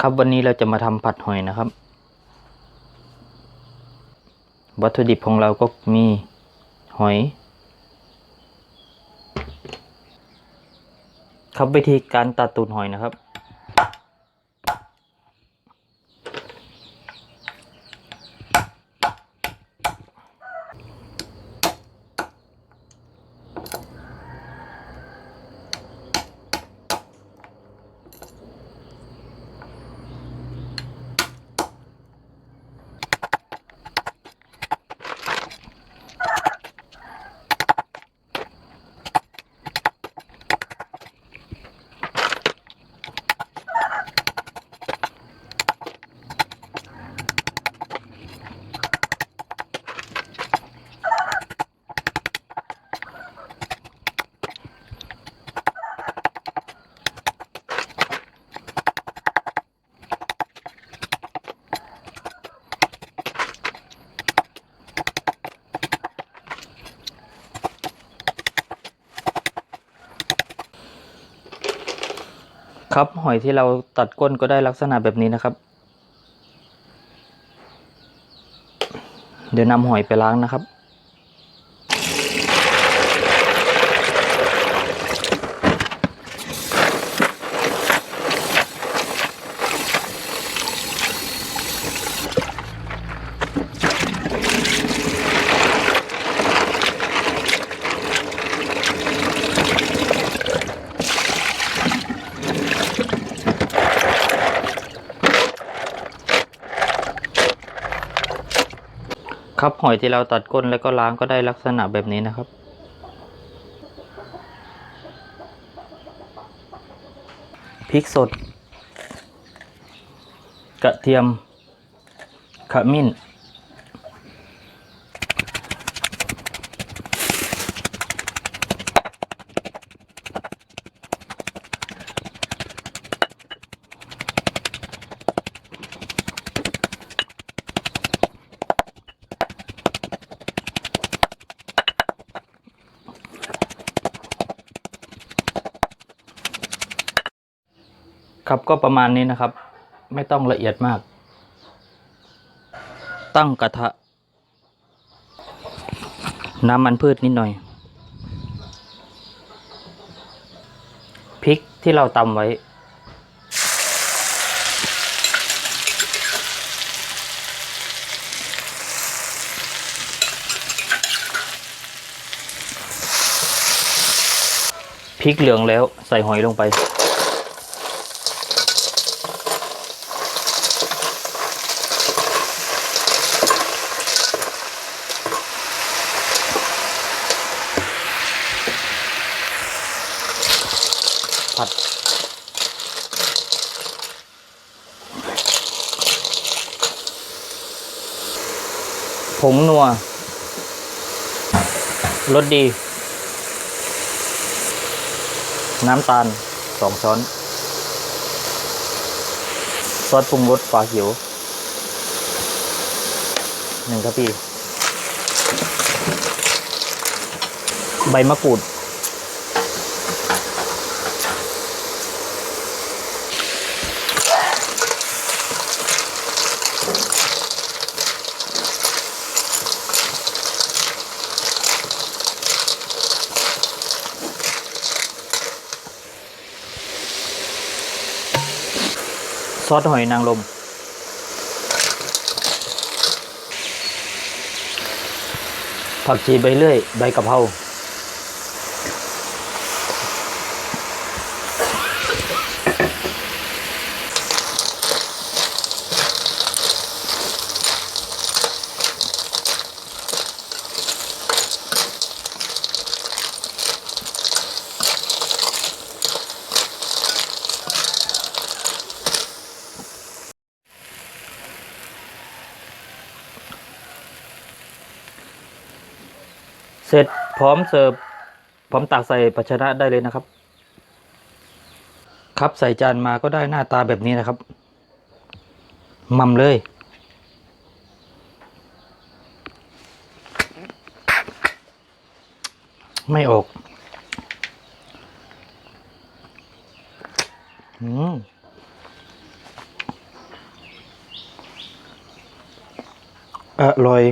ครับวันนี้เราจะมาทำผัดหอยนะครับ วัตถุดิบของเราก็มีหอย ครับวิธีการตัดตูดหอยนะครับ ครับ หอยที่เราตัดก้นก็ได้ลักษณะแบบนี้นะครับ เดี๋ยวนำหอยไปล้างนะครับ ครับหอยที่เราตัดก้นแล้วก็ล้างก็ได้ลักษณะแบบนี้นะครับ พริกสด กระเทียม ขมิ้น ครับก็ประมาณนี้นะครับ ไม่ต้องละเอียดมาก ตั้งกระทะ น้ำมันพืชนิดหน่อยพริกที่เราตำไว้ พริกเหลืองแล้วใส่หอยลงไป ผัดผงนัวรสดี น้ำตาลสองช้อน ซอสปรุงรสฝาเขียวหนึ่งครับพี่ ใบมะกรูด ซอสหอยนางรมผักชีใบเลื่อย ใบกะเพรา เสร็จพร้อมเสิร์ฟพร้อมตักใส่ภาชนะได้เลยนะครับ ครับใส่จานมาก็ได้หน้าตาแบบนี้นะครับมั่มเลย ไม่ออกอืมอร่อย